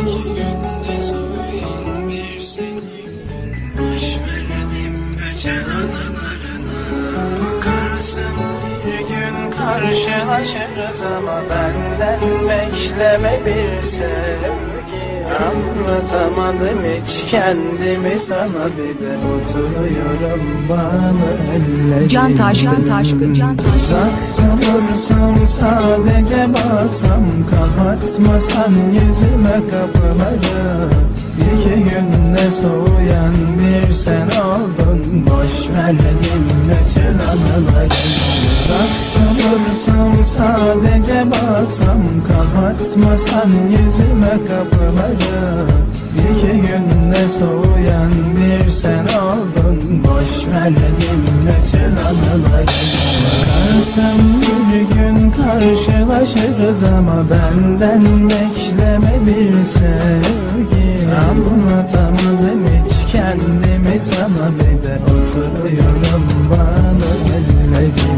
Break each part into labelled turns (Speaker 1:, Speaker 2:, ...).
Speaker 1: Günde soyan bir seni Boş geçen anılarına Bakarsın bir gün karşılaşırız ama benden bekleme bir sevgi Anlatamadım hiç kendimi sana. Bir de oturuyorum bağlı ellerimle
Speaker 2: Can Taşkın Taşkın Can Taşkın
Speaker 1: Uzakta dursam sadece baksam Kapatmasan yüzüme kapıları. İki günde soğuyan bir sen oldun Boş verdim bütün anıları. Uzakta dursam sadece baksam Kapatmasan yüzüme kapıları. İki günde soğuyan bir sen oldun Boş verdim bütün anıları. Bakarsam bir gün karşılaşırız ama benden bekleme bir sevgi. Anlatamadım hiç kendimi sana bir de oturuyorum bana. Ellerim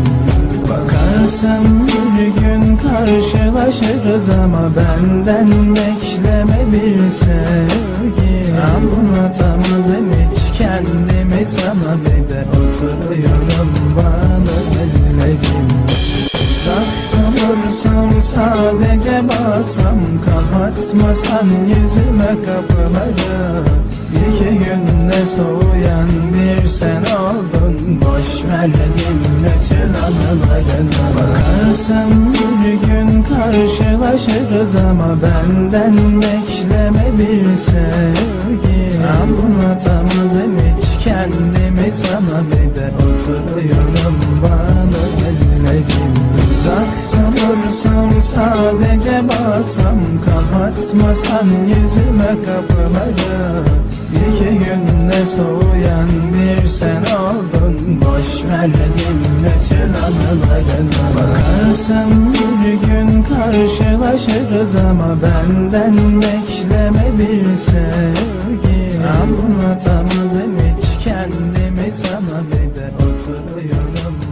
Speaker 1: Bakarsam bir gün karşılaşırız ama benden bekleme bir sevgi Anlatamadım hiç kendimi sana bir de oturuyorum bana ellerim. Uzakta dursam sadece baksam Kapatmasan yüzüme kapıları. İki günde soğuyan bir sen oldun Boş bütün anılarına Bakarsam bir gün karşılaşırız ama benden bekleme bir sevgi Anlatamadım hiç kendimi sana bir de oturuyorum bana ellerim. Uzakta dursam sadece baksam Kapatmasan yüzüme kapıları. İki günde soğuyan bir sen Boş verdim bütün anılarına Bakarsam bir gün karşılaşırız ama benden bekleme bir sevgi Anlatamadım hiç kendimi sana. Bir de oturuyorum.